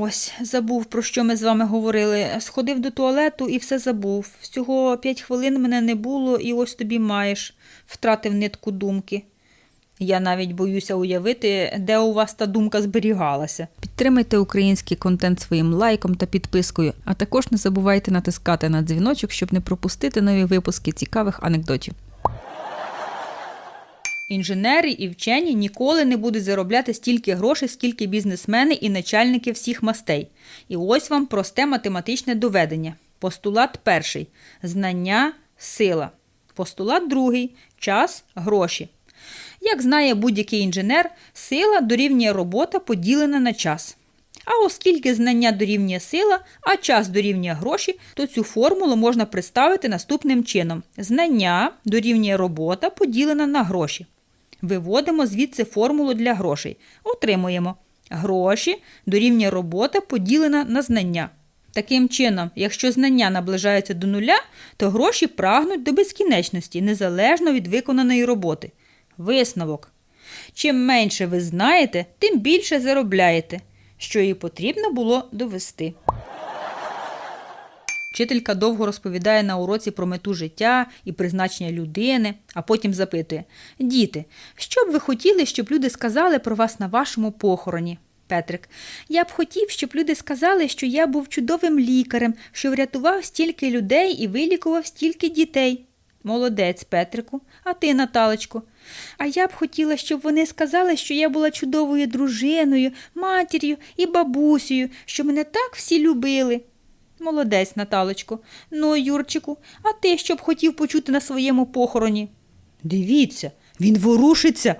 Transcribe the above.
Ось, забув, про що ми з вами говорили. Сходив до туалету і все забув. Всього п'ять хвилин мене не було, і ось тобі маєш. Втратив нитку думки. Я навіть боюся уявити, де у вас та думка зберігалася. Підтримайте український контент своїм лайком та підпискою, а також не забувайте натискати на дзвіночок, щоб не пропустити нові випуски цікавих анекдотів. Інженери і вчені ніколи не будуть заробляти стільки грошей, скільки бізнесмени і начальники всіх мастей. І ось вам просте математичне доведення. Постулат перший знання сила. Постулат другий час гроші. Як знає будь-який інженер, сила дорівнює робота поділена на час. А оскільки знання дорівнює сила, а час дорівнює гроші, то цю формулу можна представити наступним чином: знання дорівнює робота поділена на гроші. Виводимо звідси формулу для грошей. Отримуємо гроші дорівнює робота поділена на знання. Таким чином, якщо знання наближаються до нуля, то гроші прагнуть до безкінечності, незалежно від виконаної роботи. Висновок. Чим менше ви знаєте, тим більше заробляєте, що і потрібно було довести. Вчителька довго розповідає на уроці про мету життя і призначення людини, а потім запитує: Діти, що б ви хотіли, щоб люди сказали про вас на вашому похороні? Петрик, я б хотів, щоб люди сказали, що я був чудовим лікарем, що врятував стільки людей і вилікував стільки дітей. Молодець, Петрику, а ти, Наталечко. А я б хотіла, щоб вони сказали, що я була чудовою дружиною, матір'ю і бабусею, що мене так всі любили. Молодець, Наталочко. Ну, Юрчику, а ти що б хотів почути на своєму похороні? Дивіться, він ворушиться.